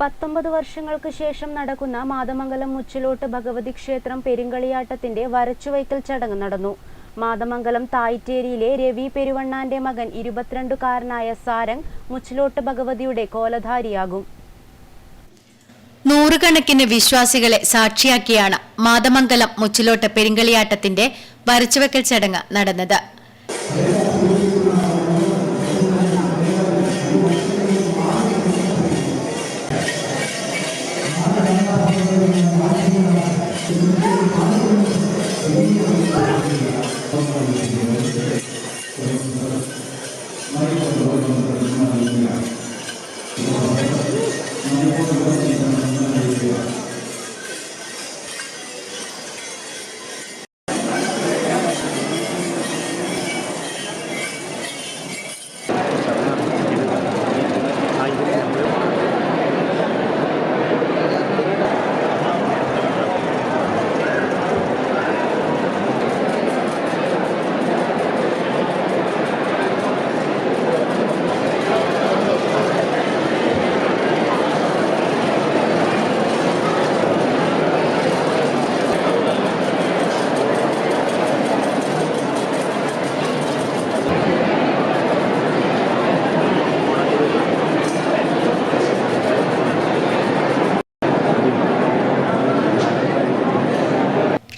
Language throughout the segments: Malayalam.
പത്തൊമ്പത് വർഷങ്ങൾക്ക് ശേഷം നടക്കുന്ന മാതമംഗലം മുച്ചിലോട്ട് ഭഗവതി ക്ഷേത്രം പെരുങ്കളിയാട്ടത്തിന്റെ വരച്ചുവയ്ക്കൽ ചടങ്ങ് നടന്നു. മാതമംഗലം തായ്റ്റേരിയിലെ രവി പെരുവണ്ണാന്റെ മകൻ ഇരുപത്തിരണ്ടുകാരനായ സാരംഗ് മുച്ചിലോട്ട് ഭഗവതിയുടെ കോലധാരിയാകും. നൂറുകണക്കിന് വിശ്വാസികളെ സാക്ഷിയാക്കിയാണ് മാതമംഗലം മുച്ചിലോട്ട് പെരിങ്കളിയാട്ടത്തിന്റെ വരച്ചുവെക്കൽ ചടങ്ങ് നടന്നത്. Vamos lá,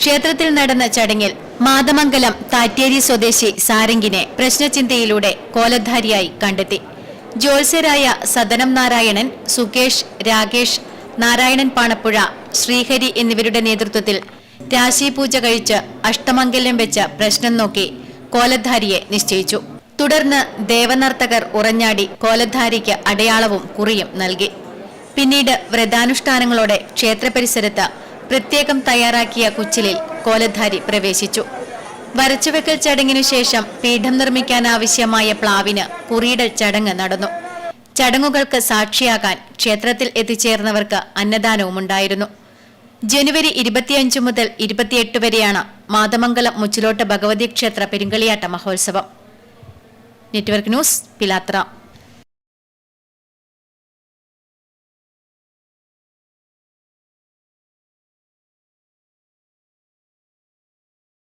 ക്ഷേത്രത്തിൽ നടന്ന ചടങ്ങിൽ മാതമംഗലം താറ്റേരി സ്വദേശി സാരംഗിനെ പ്രശ്നചിന്തയിലൂടെ കോലധാരിയായി കണ്ടെത്തി. ജ്യോത്സ്യരായ സദനം നാരായണൻ സുകേഷ് രാകേഷ് നാരായണൻ പാണപ്പുഴ ശ്രീഹരി എന്നിവരുടെ നേതൃത്വത്തിൽ രാശിപൂജ കഴിച്ച് അഷ്ടമംഗല്യം വെച്ച പ്രശ്നം നോക്കി കോലധാരിയെ നിശ്ചയിച്ചു. തുടർന്ന് ദേവനർത്തകർ ഉറഞ്ഞാടി കോലധാരിക്ക് അടയാളവും കുറിയും നൽകി. പിന്നീട് വ്രതാനുഷ്ഠാനങ്ങളോടെ ക്ഷേത്രപരിസരത്ത് പ്രത്യേകം തയ്യാറാക്കിയ കുച്ചിലിൽ കോലധാരി പ്രവേശിച്ചു. വരച്ചുവെക്കൽ ചടങ്ങിനു ശേഷം പീഠം നിർമ്മിക്കാനാവശ്യമായ പ്ലാവിന് കുറിയിടൽ ചടങ്ങ് നടന്നു. ചടങ്ങുകൾക്ക് സാക്ഷിയാകാൻ ക്ഷേത്രത്തിൽ എത്തിച്ചേർന്നവർക്ക് അന്നദാനവുമുണ്ടായിരുന്നു. ജനുവരി ഇരുപത്തിയഞ്ച് മുതൽ ഇരുപത്തിയെട്ട് വരെയാണ് മാതമംഗലം മുച്ചിലോട്ട് ഭഗവതി ക്ഷേത്ര പെരുങ്കളിയാട്ട മഹോത്സവം. Network news Pilathara.